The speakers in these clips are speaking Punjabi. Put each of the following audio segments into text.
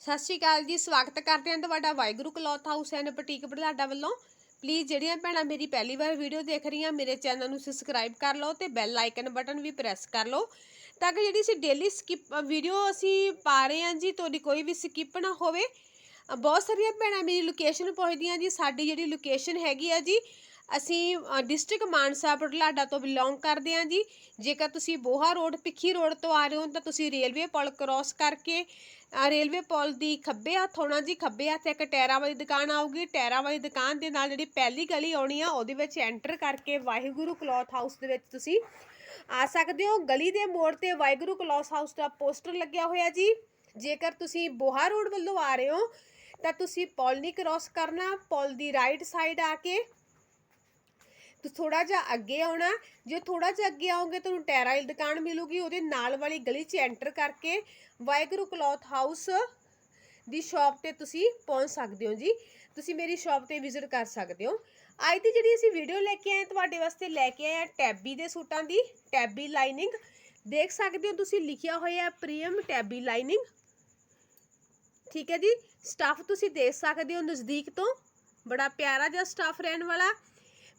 ਸਤਿ ਸ਼੍ਰੀ ਅਕਾਲ ਜੀ, ਸਵਾਗਤ ਕਰਦੇ ਹਾਂ ਤੁਹਾਡਾ Waheguru cloth house and boutique Budhlada ਵੱਲੋਂ। ਪਲੀਜ਼ ਜਿਹੜੀਆਂ ਭੈਣਾਂ ਮੇਰੀ ਪਹਿਲੀ ਵਾਰ ਵੀਡੀਓ ਦੇਖ ਰਹੀਆਂ, ਮੇਰੇ ਚੈਨਲ ਨੂੰ ਸਬਸਕ੍ਰਾਈਬ ਕਰ ਲਓ ਤੇ ਬੈਲ ਆਈਕਨ ਬਟਨ ਵੀ ਪ੍ਰੈਸ ਕਰ ਲਓ। ਤਾਂ ਕਿ ਜਿਹੜੀ ਅਸੀਂ ਡੇਲੀ ਸਕਿਪ ਵੀਡੀਓ ਅਸੀਂ ਪਾ ਰਹੇ ਹਾਂ ਜੀ, ਤੁਹਾਡੀ ਕੋਈ ਵੀ ਸਕਿਪ ਨਾ ਹੋਵੇ। ਬਹੁਤ ਸਾਰੀਆਂ ਭੈਣਾਂ ਮੇਰੀ ਲੋਕੇਸ਼ਨ ਪੁੱਛਦੀਆਂ ਜੀ, ਸਾਡੀ ਜਿਹੜੀ ਲੋਕੇਸ਼ਨ ਹੈਗੀ ਆ ਜੀ ਅਸੀਂ ਡਿਸਟ੍ਰਿਕਟ ਮਾਨਸਾ ਬੁਢਲਾਡਾ ਤੋਂ ਬਿਲੋਂਗ ਕਰਦੇ ਹਾਂ ਜੀ। ਜੇਕਰ ਤੁਸੀਂ ਬੋਹਾ ਰੋਡ ਪਿੱਖੀ ਰੋਡ ਤੋਂ ਆ ਰਹੇ ਹੋ, ਤਾਂ ਤੁਸੀਂ ਰੇਲਵੇ ਪੁਲ ਕ੍ਰਾਸ ਕਰਕੇ ਰੇਲਵੇ ਪੁਲ ਦੀ ਖੱਬੇ ਹੱਥ ਹੋਣਾ ਜੀ। ਖੱਬੇ ਹੱਥ ਇੱਕ ਟੈਰਾਂ ਵਾਲੀ ਦੁਕਾਨ ਆਊਗੀ। ਟੈਰਾਂ ਵਾਲੀ ਦੁਕਾਨ ਦੇ ਨਾਲ ਜਿਹੜੀ ਪਹਿਲੀ ਗਲੀ ਆਉਣੀ ਆ, ਉਹਦੇ ਵਿੱਚ ਐਂਟਰ ਕਰਕੇ ਵਾਹਿਗੁਰੂ ਕਲੌਥ ਹਾਊਸ ਦੇ ਵਿੱਚ ਤੁਸੀਂ ਆ ਸਕਦੇ ਹੋ। ਗਲੀ ਦੇ ਮੋੜ ਤੇ ਵਾਹਿਗੁਰੂ ਕਲੌਥ ਹਾਊਸ ਦਾ ਪੋਸਟਰ ਲੱਗਿਆ ਹੋਇਆ ਜੀ। ਜੇਕਰ ਤੁਸੀਂ ਬੋਹਾ ਰੋਡ ਵੱਲੋਂ ਆ ਰਹੇ ਹੋ, ਤਾਂ ਤੁਸੀਂ ਪੁਲ ਨਹੀਂ ਕ੍ਰਾਸ ਕਰਨਾ। ਪੁਲ ਦੀ ਰਾਈਟ ਸਾਈਡ ਆ ਕੇ ਥੋੜਾ ਜਿਹਾ ਅੱਗੇ ਆਉਣਾ, ਜੇ ਥੋੜਾ ਜਿਹਾ ਅੱਗੇ ਆਓਗੇ ਤੁਹਾਨੂੰ ਟੈਰਾ ਵਾਲੀ ਦੁਕਾਨ ਮਿਲੂਗੀ, ਉਹਦੇ ਨਾਲ ਵਾਲੀ ਗਲੀ 'ਚ ਐਂਟਰ ਕਰਕੇ ਵਾਹਿਗੁਰੂ ਕਲੌਥ ਹਾਊਸ ਦੀ ਸ਼ਾਪ ਤੇ ਤੁਸੀਂ ਪਹੁੰਚ ਸਕਦੇ ਹੋ ਜੀ। ਤੁਸੀਂ ਮੇਰੀ ਸ਼ਾਪ ਤੇ ਵਿਜ਼ਿਟ ਕਰ ਸਕਦੇ ਹੋ। ਅੱਜ ਦੀ ਜਿਹੜੀ ਅਸੀਂ ਵੀਡੀਓ ਲੈ ਕੇ ਆਏ ਤੁਹਾਡੇ ਵਾਸਤੇ ਲੈ ਕੇ ਆਏ ਆ ਟੈਬੀ ਦੇ ਸੂਟਾਂ ਦੀ, ਟੈਬੀ ਲਾਈਨਿੰਗ। ਦੇਖ ਸਕਦੇ ਹੋ ਤੁਸੀਂ ਲਿਖਿਆ ਹੋਇਆ ਹੈ ਪ੍ਰੀਮ ਟੈਬੀ ਲਾਈਨਿੰਗ। ਠੀਕ ਹੈ ਜੀ, ਸਟਾਫ ਤੁਸੀਂ ਦੇਖ ਸਕਦੇ ਹੋ ਨਜ਼ਦੀਕ ਤੋਂ, ਬੜਾ ਪਿਆਰਾ ਜਿਹਾ ਸਟਾਫ ਰਹਿਣ ਵਾਲਾ।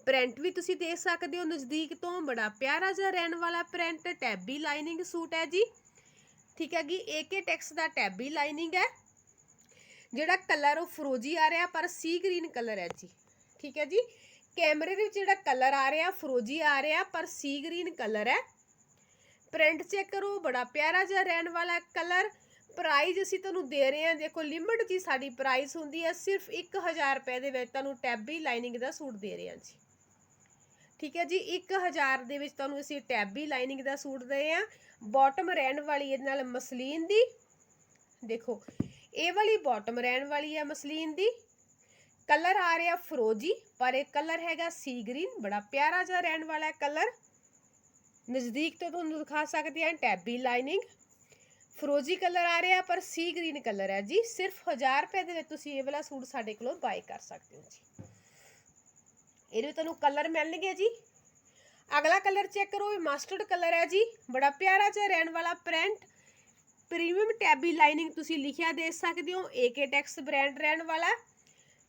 ਪ੍ਰਿੰਟ ਵੀ ਤੁਸੀਂ ਦੇਖ ਸਕਦੇ ਹੋ, ਨਜ਼ਦੀਕ ਤੋਂ ਬੜਾ ਪਿਆਰਾ ਜਿਹਾ ਰਹਿਣ ਵਾਲਾ ਪ੍ਰਿੰਟ ਟੈਬੀ ਲਾਈਨਿੰਗ ਸੂਟ ਹੈ ਜੀ। ਠੀਕ ਹੈ ਜੀ ਏਕੇ ਟੈਕਸ ਦਾ ਟੈਬੀ ਲਾਈਨਿੰਗ ਹੈ, ਜਿਹੜਾ ਕਲਰ ਉਹ ਫਰੋਜੀ ਆ ਰਿਹਾ, ਪਰ ਸੀ ਗ੍ਰੀਨ ਕਲਰ ਹੈ ਜੀ। ਠੀਕ ਹੈ ਜੀ, ਕੈਮਰੇ ਦੇ ਵਿੱਚ ਜਿਹੜਾ ਕਲਰ ਆ ਰਿਹਾ, ਫਰੋਜੀ ਆ ਰਿਹਾ, ਪਰ ਸੀ ਗ੍ਰੀਨ ਕਲਰ ਹੈ। ਪ੍ਰਿੰਟ ਚੈੱਕ ਕਰੋ, ਬੜਾ ਪਿਆਰਾ ਜਿਹਾ ਰਹਿਣ ਵਾਲਾ ਕਲਰ ਪ੍ਰਾਈਜ਼ ਅਸੀਂ ਤੁਹਾਨੂੰ ਦੇ ਰਹੇ ਹਾਂ, ਦੇਖੋ ਲਿਮਟ ਜੀ ਸਾਡੀ ਪ੍ਰਾਈਸ ਹੁੰਦੀ ਹੈ, ਸਿਰਫ 1000 ਰੁਪਏ ਦੇ ਵਿੱਚ ਤੁਹਾਨੂੰ ਟੈਬੀ ਲਾਈਨਿੰਗ ਦਾ ਸੂਟ ਦੇ ਰਹੇ ਹਾਂ ਜੀ। ਠੀਕ ਹੈ ਜੀ 1000 ਦੇ ਵਿੱਚ ਤੁਹਾਨੂੰ ਅਸੀਂ ਟੈਬੀ ਲਾਈਨਿੰਗ ਦਾ ਸੂਟ ਦੇ ਰਹੇ ਹਾਂ ਬਾਟਮ ਰਹਿਣ ਵਾਲੀ ਇਹਦੇ ਨਾਲ ਮਸਲੀਨ ਦੀ। ਦੇਖੋ, ਇਹ ਵਾਲੀ ਬਾਟਮ ਰਹਿਣ ਵਾਲੀ ਆ ਮਸਲੀਨ ਦੀ। ਕਲਰ ਆ ਰਿਹਾ ਫਰੋਜੀ, ਪਰ ਇਹ ਕਲਰ ਹੈਗਾ ਸੀ ਗ੍ਰੀਨ ਬੜਾ ਪਿਆਰਾ ਜਿਹਾ ਰਹਿਣ ਵਾਲਾ ਕਲਰ ਨਜ਼ਦੀਕ ਤੋਂ ਤੁਹਾਨੂੰ ਦਿਖਾ ਸਕਦੇ ਹਾਂ ਟੈਬੀ ਲਾਈਨਿੰਗ। ਫਰੋਜੀ ਕਲਰ ਆ ਰਿਹਾ, ਪਰ ਸੀ ਗ੍ਰੀਨ ਕਲਰ ਹੈ ਜੀ। ਸਿਰਫ 1000 ਰੁਪਏ ਦੇ ਵਿੱਚ ਤੁਸੀਂ ਇਹ ਵਾਲਾ ਸੂਟ ਸਾਡੇ ਕੋਲੋਂ ਬਾਈ ਕਰ ਸਕਦੇ ਹੋ ਜੀ। ਇਹਦੇ ਵਿੱਚ ਤੁਹਾਨੂੰ ਕਲਰ ਮਿਲਣਗੇ ਜੀ। ਅਗਲਾ ਕਲਰ ਚੈੱਕ ਕਰੋ, ਇਹ ਮਸਟਰਡ ਕਲਰ ਹੈ ਜੀ। ਬੜਾ ਪਿਆਰਾ ਜਿਹਾ ਰਹਿਣ ਵਾਲਾ ਪ੍ਰਿੰਟ ਪ੍ਰੀਮੀਅਮ ਟੈਬੀ ਲਾਈਨਿੰਗ ਤੁਸੀਂ ਲਿਖਿਆ ਦੇ ਸਕਦੇ ਹੋ ਏਕੇ ਟੈਕਸ ਬ੍ਰਾਂਡ ਰਹਿਣ ਵਾਲਾ।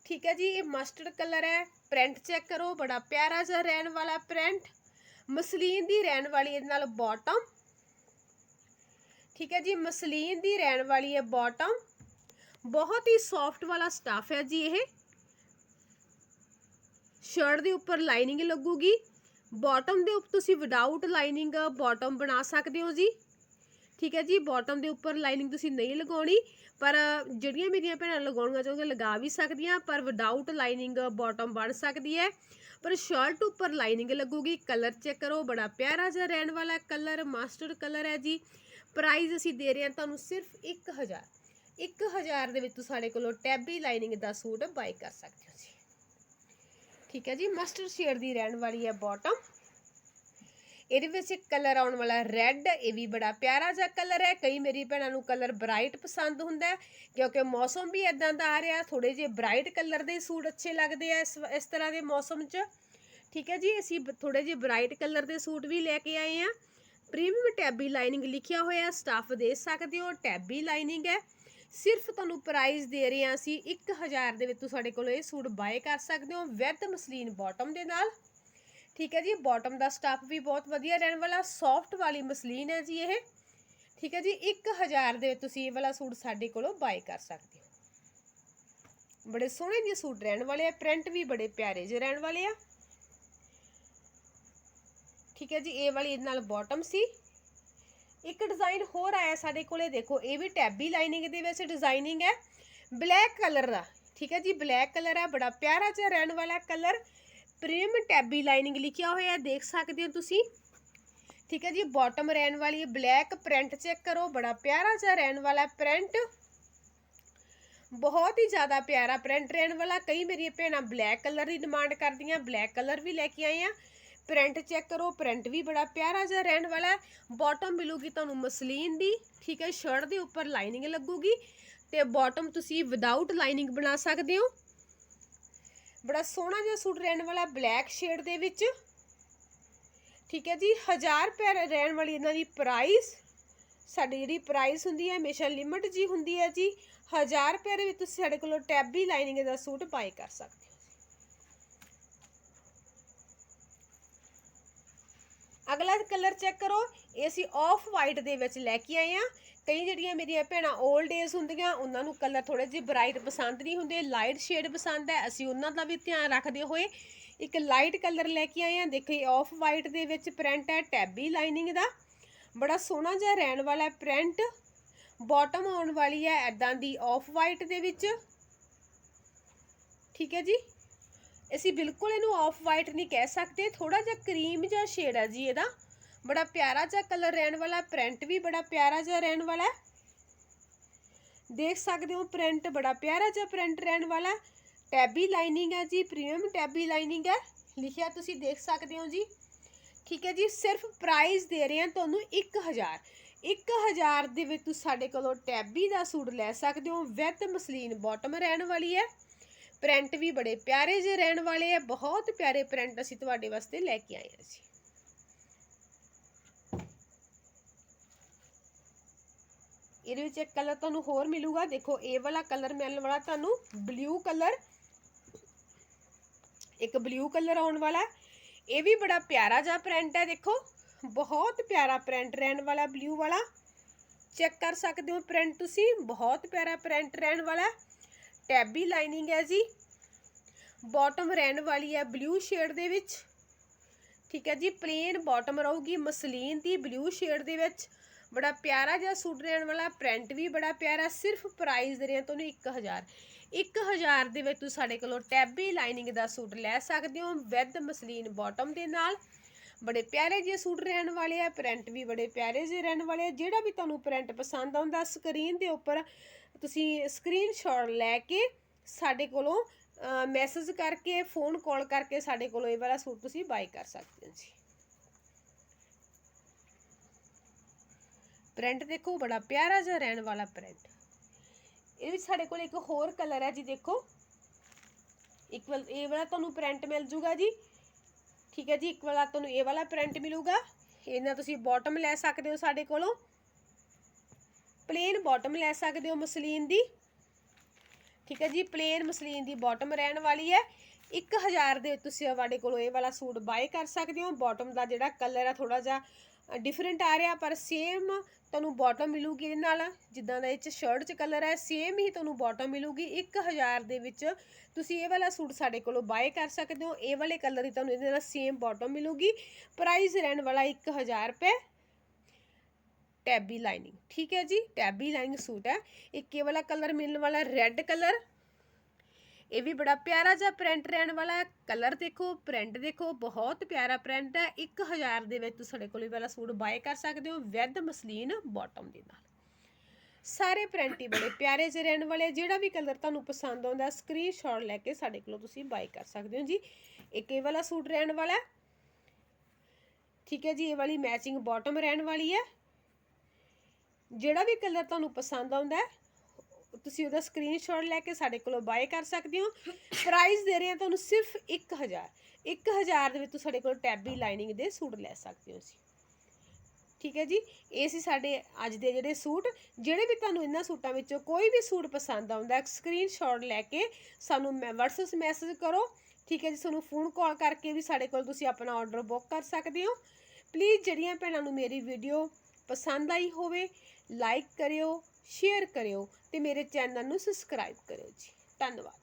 ਠੀਕ ਹੈ ਜੀ, ਇਹ ਮਸਟਰਡ ਕਲਰ ਹੈ। ਪ੍ਰਿੰਟ ਚੈੱਕ ਕਰੋ, ਬੜਾ ਪਿਆਰਾ ਜਿਹਾ ਰਹਿਣ ਵਾਲਾ ਪ੍ਰਿੰਟ ਮਸਲੀਨ ਦੀ ਰਹਿਣ ਵਾਲੀ ਇਹਦੇ ਨਾਲ ਬਾਟਮ ਠੀਕ ਹੈ ਜੀ, ਮਸਲੀਨ ਦੀ ਰਹਿਣ ਵਾਲੀ ਹੈ ਬਾਟਮ ਬਹੁਤ ਹੀ ਸੌਫਟ ਵਾਲਾ ਸਟਾਫ ਹੈ ਜੀ ਇਹ। ਸ਼ਰਟ ਦੇ ਉੱਪਰ ਲਾਈਨਿੰਗ ਲੱਗੂਗੀ। ਬਾਟਮ ਦੇ ਉੱਪਰ ਤੁਸੀਂ ਵਿਦਆਊਟ ਲਾਈਨਿੰਗ ਬਾਟਮ ਬਣਾ ਸਕਦੇ ਹੋ ਜੀ। ਠੀਕ ਹੈ ਜੀ ਬਾਟਮ ਦੇ ਉੱਪਰ ਲਾਈਨਿੰਗ ਤੁਸੀਂ ਨਹੀਂ ਲਗਾਉਣੀ, ਪਰ ਜਿਹੜੀਆਂ ਮੇਰੀਆਂ ਭੈਣਾਂ ਲਗਾਉਣੀਆਂ ਚਾਹੁੰਦੀਆਂ, ਲਗਾ ਵੀ ਸਕਦੀਆਂ, ਪਰ ਵਿਦਆਊਟ ਲਾਈਨਿੰਗ ਬਾਟਮ ਬਣ ਸਕਦੀ ਹੈ। ਪਰ ਸ਼ਰਟ ਉੱਪਰ ਲਾਈਨਿੰਗ ਲੱਗੂਗੀ ਕਲਰ ਚੈੱਕ ਕਰੋ, ਬੜਾ ਪਿਆਰਾ ਜਿਹਾ ਰਹਿਣ ਵਾਲਾ ਕਲਰ ਮਾਸਟਰਡ ਕਲਰ ਹੈ ਜੀ। ਪ੍ਰਾਈਸ ਅਸੀਂ ਦੇ ਰਹੇ ਹਾਂ ਤੁਹਾਨੂੰ ਸਿਰਫ 1000 1000 ਦੇ ਵਿੱਚ ਤੁਸੀਂ ਸਾਡੇ ਕੋਲੋਂ ਟੈਬੀ ਲਾਈਨਿੰਗ ਦਾ ਸੂਟ ਬਾਈ ਕਰ ਸਕਦੇ ਹੋ ਜੀ। ਠੀਕ ਹੈ ਜੀ ਮਸਟਰਡ ਸ਼ੇਡ ਦੀ ਰਹਿਣ ਵਾਲੀ ਹੈ ਬਾਟਮ ਇਹਦੇ ਵਿੱਚ ਇੱਕ ਕਲਰ ਆਉਣ ਵਾਲਾ ਰੈੱਡ ਇਹ ਵੀ ਬੜਾ ਪਿਆਰਾ ਜਿਹਾ ਕਲਰ ਹੈ। ਕਈ ਮੇਰੀ ਭੈਣਾਂ ਨੂੰ ਕਲਰ ਬ੍ਰਾਈਟ ਪਸੰਦ ਹੁੰਦਾ ਕਿਉਂਕਿ ਮੌਸਮ ਵੀ ਇਦਾਂ ਦਾ ਆ ਰਿਹਾ ਥੋੜੇ ਜਿਹੇ ਬ੍ਰਾਈਟ ਕਲਰ ਦੇ ਸੂਟ ਅੱਛੇ ਲੱਗਦੇ ਆ ਇਸ ਇਸ ਤਰ੍ਹਾਂ ਦੇ ਮੌਸਮ 'ਚ। ਠੀਕ ਹੈ ਜੀ, ਅਸੀਂ ਥੋੜੇ ਜਿਹੇ ਬ੍ਰਾਈਟ ਕਲਰ ਦੇ ਸੂਟ ਵੀ ਲੈ ਕੇ ਆਏ ਆ ਪ੍ਰੀਮੀਅਮ ਟੈਬੀ ਲਾਈਨਿੰਗ ਲਿਖਿਆ ਹੋਇਆ ਸਟਾਫ ਦੇ ਸਕਦੇ ਹੋ ਟੈਬੀ ਲਾਈਨਿੰਗ ਹੈ। ਸਿਰਫ ਤੁਹਾਨੂੰ ਪ੍ਰਾਈਸ ਦੇ ਰਹੇ ਹਾਂ ਅਸੀਂ 1000 ਦੇ ਵਿੱਚ ਤੁਸੀਂ ਸਾਡੇ ਕੋਲ ਇਹ ਸੂਟ ਬਾਏ ਕਰ ਸਕਦੇ ਹੋ ਵਿਦ ਮਸਲੀਨ ਬਾਟਮ ਦੇ ਨਾਲ। ਠੀਕ ਹੈ ਜੀ ਬਾਟਮ ਦਾ ਸਟਾਫ ਵੀ ਬਹੁਤ ਵਧੀਆ ਰਹਿਣ ਵਾਲਾ ਸੌਫਟ ਵਾਲੀ ਮਸਲੀਨ ਹੈ ਜੀ ਇਹ। ਠੀਕ ਹੈ ਜੀ 1000 ਦੇ ਵਿੱਚ ਤੁਸੀਂ ਇਹ ਵਾਲਾ ਸੂਟ ਸਾਡੇ ਕੋਲੋਂ ਬਾਏ ਕਰ ਸਕਦੇ ਹੋ। ਬੜੇ ਸੋਹਣੇ ਜਿਹੇ ਸੂਟ ਰਹਿਣ ਵਾਲੇ ਆ ਪ੍ਰਿੰਟ ਵੀ ਬੜੇ ਪਿਆਰੇ ਜਿਹੇ ਰਹਿਣ ਵਾਲੇ ਆ। ਠੀਕ ਹੈ ਜੀ, ਇਹ ਵਾਲੀ ਇਹਦੇ ਨਾਲ ਬਾਟਮ ਸੀ। ਇੱਕ ਡਿਜ਼ਾਈਨ ਹੋਰ ਆਇਆ ਸਾਡੇ ਕੋਲੇ, ਦੇਖੋ, ਇਹ ਵੀ ਟੈਬੀ ਲਾਈਨਿੰਗ ਦੇ ਵਿੱਚ ਡਿਜ਼ਾਈਨਿੰਗ ਹੈ। ਬਲੈਕ ਕਲਰ ਦਾ, ਠੀਕ ਹੈ ਜੀ ਬਲੈਕ ਕਲਰ ਹੈ ਬੜਾ ਪਿਆਰਾ ਜਿਹਾ ਰਹਿਣ ਵਾਲਾ ਕਲਰ ਪ੍ਰੀਮ ਟੈਬੀ ਲਾਈਨਿੰਗ ਲਿਖਿਆ ਹੋਇਆ ਦੇਖ ਸਕਦੇ ਹੋ ਤੁਸੀਂ। ਠੀਕ ਹੈ ਜੀ ਬਾਟਮ ਰਹਿਣ ਵਾਲੀ ਹੈ ਬਲੈਕ ਪ੍ਰਿੰਟ ਚੈੱਕ ਕਰੋ, ਬੜਾ ਪਿਆਰਾ ਜਿਹਾ ਰਹਿਣ ਵਾਲਾ ਪ੍ਰਿੰਟ ਬਹੁਤ ਹੀ ਜ਼ਿਆਦਾ ਪਿਆਰਾ ਪ੍ਰਿੰਟ ਰਹਿਣ ਵਾਲਾ, ਕਈ ਮੇਰੀਆਂ ਭੈਣਾਂ ਬਲੈਕ ਕਲਰ ਦੀ ਡਿਮਾਂਡ ਕਰਦੀਆਂ ਬਲੈਕ ਕਲਰ ਵੀ ਲੈ ਕੇ ਆਏ ਆ ਪ੍ਰਿੰਟ ਚੈੱਕ ਕਰੋ ਪ੍ਰਿੰਟ ਵੀ ਬੜਾ ਪਿਆਰਾ ਜਿਹਾ ਰਹਿਣ ਵਾਲਾ ਬਾਟਮ ਮਿਲੂਗੀ ਤੁਹਾਨੂੰ ਮਸਲੀਨ ਦੀ, ਠੀਕ ਹੈ ਸ਼ਰਟ ਦੇ ਉੱਪਰ ਲਾਈਨਿੰਗ ਲੱਗੂਗੀ ਤੇ ਬਾਟਮ ਤੁਸੀਂ ਵਿਦਆਊਟ ਲਾਈਨਿੰਗ ਬਣਾ ਸਕਦੇ ਹੋ। ਬੜਾ ਸੋਹਣਾ ਜਿਹਾ ਸੂਟ ਰਹਿਣ ਵਾਲਾ ਬਲੈਕ ਸ਼ੇਡ ਦੇ ਵਿੱਚ। ਠੀਕ ਹੈ ਜੀ 1000 ਰੁਪਏ ਰਹਿਣ ਵਾਲੀ ਇਹਨਾਂ ਦੀ ਪ੍ਰਾਈਸ ਸਾਡੀ ਜਿਹੜੀ ਪ੍ਰਾਈਸ ਹੁੰਦੀ ਹੈ, ਹਮੇਸ਼ਾ ਲਿਮਟ ਜੀ ਹੁੰਦੀ ਹੈ ਜੀ। 1000 ਰੁਪਏ ਦੇ ਵਿੱਚ ਤੁਸੀਂ ਸਾਡੇ ਕੋਲੋਂ ਟੈਬੀ ਲਾਈਨਿੰਗ ਦਾ ਸੂਟ ਬਾਈ ਕਰ ਸਕਦੇ ਹੋ। ਅਗਲਾ ਕਲਰ ਚੈੱਕ ਕਰੋ। ਇਹ ਅਸੀਂ ਆਫ ਵਾਈਟ ਦੇ ਵਿੱਚ ਲੈ ਕੇ ਆਏ ਆ ਕਈ ਜਿਹੜੀਆਂ ਮੇਰੀਆਂ ਭੈਣਾਂ 올ਡ ਏਜ ਹੁੰਦੀਆਂ, ਉਹਨਾਂ ਨੂੰ ਕਲਰ ਥੋੜੇ ਜਿਹੇ ਬ੍ਰਾਈਟ ਪਸੰਦ ਨਹੀਂ ਹੁੰਦੇ ਲਾਈਟ ਸ਼ੇਡ ਪਸੰਦ ਹੈ। ਅਸੀਂ ਉਹਨਾਂ ਦਾ ਵੀ ਧਿਆਨ ਰੱਖਦੇ ਹੋਏ ਇੱਕ ਲਾਈਟ ਕਲਰ ਲੈ ਕੇ ਆਏ ਆ ਦੇਖੋ ਇਹ ਆਫ ਵਾਈਟ ਦੇ ਵਿੱਚ ਪ੍ਰਿੰਟ ਹੈ ਟੈਬੀ ਲਾਈਨਿੰਗ ਦਾ। ਬੜਾ ਸੋਹਣਾ ਜਿਹਾ ਰਹਿਣ ਵਾਲਾ ਪ੍ਰਿੰਟ ਬਾਟਮ ਆਉਣ ਵਾਲੀ ਹੈ ਐਦਾਂ ਦੀ ਆਫ ਵਾਈਟ ਦੇ ਵਿੱਚ। ਠੀਕ ਹੈ ਜੀ? ਅਸੀਂ ਬਿਲਕੁਲ ਇਹਨੂੰ ਆਫ ਵਾਈਟ ਨਹੀਂ ਕਹਿ ਸਕਦੇ ਥੋੜਾ ਜਿਹਾ ਕਰੀਮ ਜਿਹਾ ਸ਼ੇਡ ਹੈ ਜੀ ਇਹਦਾ। ਬੜਾ ਪਿਆਰਾ ਜਿਹਾ ਕਲਰ ਰਹਿਣ ਵਾਲਾ ਪ੍ਰਿੰਟ ਵੀ ਬੜਾ ਪਿਆਰਾ ਜਿਹਾ ਰਹਿਣ ਵਾਲਾ ਹੈ। ਦੇਖ ਸਕਦੇ ਹੋ ਪ੍ਰਿੰਟ ਬੜਾ ਪਿਆਰਾ ਜਿਹਾ ਪ੍ਰਿੰਟ ਰਹਿਣ ਵਾਲਾ ਟੈਬੀ ਲਾਈਨਿੰਗ ਹੈ ਜੀ ਪ੍ਰੀਮੀਅਮ ਟੈਬੀ ਲਾਈਨਿੰਗ ਹੈ। ਲਿਖਿਆ ਤੁਸੀਂ ਦੇਖ ਸਕਦੇ ਹੋ ਜੀ। ਠੀਕ ਹੈ ਜੀ, ਸਿਰਫ ਪ੍ਰਾਈਸ ਦੇ ਰਹੇ ਹਾਂ ਤੁਹਾਨੂੰ 1000 1000 ਦੇ ਵਿੱਚ ਤੁਸੀਂ ਸਾਡੇ ਕੋਲੋਂ ਟੈਬੀ ਦਾ ਸੂਟ ਲੈ ਸਕਦੇ ਹੋ। ਵਿਦ ਮਸਲੀਨ ਬਾਟਮ ਰਹਿਣ ਵਾਲੀ ਹੈ। ਪ੍ਰਿੰਟ ਵੀ ਬੜੇ ਪਿਆਰੇ ਜਿਹੇ ਰਹਿਣ ਵਾਲੇ ਆ, ਬਹੁਤ ਪਿਆਰੇ ਪ੍ਰਿੰਟ ਅਸੀਂ ਤੁਹਾਡੇ ਵਾਸਤੇ ਲੈ ਕੇ ਆਏ ਹਾਂ ਜੀ। ਇਹਦੇ ਵਿੱਚ ਇੱਕ ਕਲਰ ਤੁਹਾਨੂੰ ਹੋਰ ਮਿਲੂਗਾ। ਦੇਖੋ, ਇਹ ਵਾਲਾ ਕਲਰ ਮਿਲਣ ਵਾਲਾ ਤੁਹਾਨੂੰ ਬਲੂ ਕਲਰ ਇੱਕ ਬਲੂ ਕਲਰ ਆਉਣ ਵਾਲਾ। ਇਹ ਵੀ ਬੜਾ ਪਿਆਰਾ ਜਿਹਾ ਪ੍ਰਿੰਟ ਹੈ, ਦੇਖੋ। ਬਹੁਤ ਪਿਆਰਾ ਪ੍ਰਿੰਟ ਰਹਿਣ ਵਾਲਾ ਬਲੂ ਵਾਲਾ। ਚੈੱਕ ਕਰ ਸਕਦੇ ਹੋ ਪ੍ਰਿੰਟ ਤੁਸੀਂ, ਬਹੁਤ ਪਿਆਰਾ ਪ੍ਰਿੰਟ ਰਹਿਣ ਵਾਲਾ। ਟੈਬੀ ਲਾਈਨਿੰਗ ਹੈ ਜੀ। ਬਾਟਮ ਰਹਿਣ ਵਾਲੀ ਹੈ ਬਲੂ ਸ਼ੇਡ ਦੇ ਵਿੱਚ। ਠੀਕ ਹੈ ਜੀ ਪਲੇਨ ਬਾਟਮ ਰਹੂਗੀ, ਮਸਲੀਨ ਦੀ ਬਲੂ ਸ਼ੇਡ ਦੇ ਵਿੱਚ। ਬੜਾ ਪਿਆਰਾ ਜਿਹਾ ਸੂਟ ਰਹਿਣ ਵਾਲਾ ਪ੍ਰਿੰਟ ਵੀ ਬੜਾ ਪਿਆਰਾ, ਸਿਰਫ ਪ੍ਰਾਈਸ ਦੇ ਰਹੇ ਹਾਂ ਤੁਹਾਨੂੰ 1000 1000 ਦੇ ਵਿੱਚ ਤੁਸੀਂ ਸਾਡੇ ਕੋਲੋਂ ਟੈਬੀ ਲਾਈਨਿੰਗ ਦਾ ਸੂਟ ਲੈ ਸਕਦੇ ਹੋ ਵਿਦ ਮਸਲੀਨ ਬਾਟਮ ਦੇ ਨਾਲ। ਬੜੇ ਪਿਆਰੇ ਜਿਹੇ ਸੂਟ ਰਹਿਣ ਵਾਲੇ ਆ ਪ੍ਰਿੰਟ ਵੀ ਬੜੇ ਪਿਆਰੇ ਜਿਹੇ ਰਹਿਣ ਵਾਲੇ ਆ। ਜਿਹੜਾ ਵੀ ਤੁਹਾਨੂੰ ਪ੍ਰਿੰਟ ਪਸੰਦ ਆਉਂਦਾ ਸਕਰੀਨ ਦੇ ਉੱਪਰ ਤੁਸੀਂ ਸਕਰੀਨਸ਼ਾਟ ਲੈ ਕੇ ਸਾਡੇ ਕੋਲੋਂ ਮੈਸੇਜ ਕਰਕੇ ਫੋਨ ਕਾਲ ਕਰਕੇ ਸਾਡੇ ਕੋਲੋਂ ਇਹ ਵਾਲਾ ਸੂਟ ਤੁਸੀਂ ਬਾਈ ਕਰ ਸਕਦੇ ਹੋ ਜੀ। ਪ੍ਰਿੰਟ ਦੇਖੋ, ਬੜਾ ਪਿਆਰਾ ਜਿਹਾ ਰਹਿਣ ਵਾਲਾ ਪ੍ਰਿੰਟ ਇਹ ਵਿੱਚ ਸਾਡੇ ਕੋਲ ਇੱਕ ਹੋਰ ਕਲਰ ਹੈ ਜੀ ਦੇਖੋ। ਇੱਕ ਵਾਲ ਇਹ ਵਾਲਾ ਤੁਹਾਨੂੰ ਪ੍ਰਿੰਟ ਮਿਲ ਜੂਗਾ ਜੀ। ਠੀਕ ਹੈ ਜੀ, ਇੱਕ ਵਾਲਾ ਤੁਹਾਨੂੰ ਇਹ ਵਾਲਾ ਪ੍ਰਿੰਟ ਮਿਲੂਗਾ। ਇਹਨਾਂ ਤੁਸੀਂ ਬਾਟਮ ਲੈ ਸਕਦੇ ਹੋ ਸਾਡੇ ਕੋਲੋਂ। ਪਲੇਨ ਬਾਟਮ ਲੈ ਸਕਦੇ ਹੋ ਮਸਲੀਨ ਦੀ। ਠੀਕ ਹੈ ਜੀ ਪਲੇਨ ਮਸਲੀਨ ਦੀ ਬਾਟਮ ਰਹਿਣ ਵਾਲੀ ਹੈ। 1000 ਦੇ ਤੁਸੀਂ ਸਾਡੇ ਕੋਲੋਂ ਇਹ ਵਾਲਾ ਸੂਟ ਬਾਏ ਕਰ ਸਕਦੇ ਹੋ। ਬਾਟਮ ਦਾ ਜਿਹੜਾ ਕਲਰ ਆ ਥੋੜਾ ਜਿਹਾ ਡਿਫਰੈਂਟ ਆ ਰਿਹਾ, ਪਰ ਸੇਮ ਤੁਹਾਨੂੰ ਬਾਟਮ ਮਿਲੂਗੀ ਇਹਦੇ ਨਾਲ। ਜਿੱਦਾਂ ਦਾ ਇਹ ਚ ਸ਼ਰਟ ਚ ਕਲਰ ਹੈ ਸੇਮ ਹੀ ਤੁਹਾਨੂੰ ਬਾਟਮ ਮਿਲੂਗੀ। 1000 ਦੇ ਵਿੱਚ ਤੁਸੀਂ ਇਹ ਵਾਲਾ ਸੂਟ ਸਾਡੇ ਕੋਲੋਂ ਬਾਏ ਕਰ ਸਕਦੇ ਹੋ। ਇਹ ਵਾਲੇ ਕਲਰ ਦੀ ਤੁਹਾਨੂੰ ਇਹਦੇ ਨਾਲ ਸੇਮ ਬਾਟਮ ਮਿਲੂਗੀ। ਪ੍ਰਾਈਸ ਰਹਿਣ ਵਾਲਾ 1000 ਰੁਪਏ। ਟੈਬੀ ਲਾਈਨਿੰਗ ਠੀਕ ਹੈ ਜੀ? ਟੈਬੀ ਲਾਈਨਿੰਗ ਸੂਟ ਹੈ। ਇੱਕ ਇਹ ਵਾਲਾ ਕਲਰ ਮਿਲਣ ਵਾਲਾ ਰੈੱਡ ਕਲਰ ਇਹ ਵੀ ਬੜਾ ਪਿਆਰਾ ਜਿਹਾ ਪ੍ਰਿੰਟ ਰਹਿਣ ਵਾਲਾ ਹੈ। ਕਲਰ ਦੇਖੋ ਪ੍ਰਿੰਟ ਦੇਖੋ, ਬਹੁਤ ਪਿਆਰਾ ਪ੍ਰਿੰਟ ਹੈ। 1000 ਦੇ ਵਿੱਚ ਤੁਸੀਂ ਸਾਡੇ ਕੋਲ ਇਹ ਵਾਲਾ ਸੂਟ ਬਾਏ ਕਰ ਸਕਦੇ ਹੋ ਵਿਦ ਮਸਲੀਨ ਬਾਟਮ ਦੇ ਨਾਲ। ਸਾਰੇ ਪ੍ਰਿੰਟ ਹੀ ਬੜੇ ਪਿਆਰੇ ਜਿਹੇ ਰਹਿਣ ਵਾਲੇ ਜਿਹੜਾ ਵੀ ਕਲਰ ਤੁਹਾਨੂੰ ਪਸੰਦ ਆਉਂਦਾ ਸਕਰੀਨਸ਼ਾਟ ਲੈ ਕੇ ਸਾਡੇ ਕੋਲੋਂ ਤੁਸੀਂ ਬਾਏ ਕਰ ਸਕਦੇ ਹੋ ਜੀ। ਇੱਕ ਇਹ ਵਾਲਾ ਸੂਟ ਰਹਿਣ ਵਾਲਾ ਠੀਕ ਹੈ ਜੀ, ਇਹ ਵਾਲੀ ਮੈਚਿੰਗ ਬਾਟਮ ਰਹਿਣ ਵਾਲੀ ਹੈ। ਜਿਹੜਾ ਵੀ ਕਲਰ ਤੁਹਾਨੂੰ ਪਸੰਦ ਆਉਂਦਾ ਤੁਸੀਂ ਉਹਦਾ ਸਕਰੀਨਸ਼ਾਟ ਲੈ ਕੇ ਸਾਡੇ ਕੋਲੋਂ ਬਾਏ ਕਰ ਸਕਦੇ ਹੋ। ਪ੍ਰਾਈਸ ਦੇ ਰਹੇ ਹਾਂ ਤੁਹਾਨੂੰ ਸਿਰਫ 1000 1000 ਦੇ ਵਿੱਚ ਤੁਸੀਂ ਸਾਡੇ ਕੋਲ ਟੈਬੀ ਲਾਈਨਿੰਗ ਦੇ ਸੂਟ ਲੈ ਸਕਦੇ ਹੋ ਜੀ ਠੀਕ ਹੈ ਜੀ? ਇਹ ਸੀ ਸਾਡੇ ਅੱਜ ਦੇ ਜਿਹੜੇ ਸੂਟ। ਜਿਹੜੇ ਵੀ ਤੁਹਾਨੂੰ ਇਹਨਾਂ ਸੂਟਾਂ ਵਿੱਚੋਂ ਕੋਈ ਵੀ ਸੂਟ ਪਸੰਦ ਆਉਂਦਾ ਸਕਰੀਨਸ਼ਾਟ ਲੈ ਕੇ ਸਾਨੂੰ WhatsApp ਮੈਸੇਜ ਕਰੋ। ਠੀਕ ਹੈ ਜੀ? ਤੁਹਾਨੂੰ ਫੋਨ ਕਾਲ ਕਰਕੇ ਵੀ ਸਾਡੇ ਕੋਲ ਤੁਸੀਂ ਆਪਣਾ ਆਰਡਰ ਬੁੱਕ ਕਰ ਸਕਦੇ ਹੋ। ਪਲੀਜ਼ ਜਿਹੜੀਆਂ ਭੈਣਾਂ ਨੂੰ ਮੇਰੀ ਵੀਡੀਓ ਪਸੰਦ ਆਈ ਹੋਵੇ ਲਾਈਕ ਕਰਿਓ। ਸ਼ੇਅਰ ਕਰਿਓ ਤੇ ਮੇਰੇ ਚੈਨਲ ਨੂੰ ਸਬਸਕ੍ਰਾਈਬ ਕਰਿਓ ਜੀ। ਧੰਨਵਾਦ।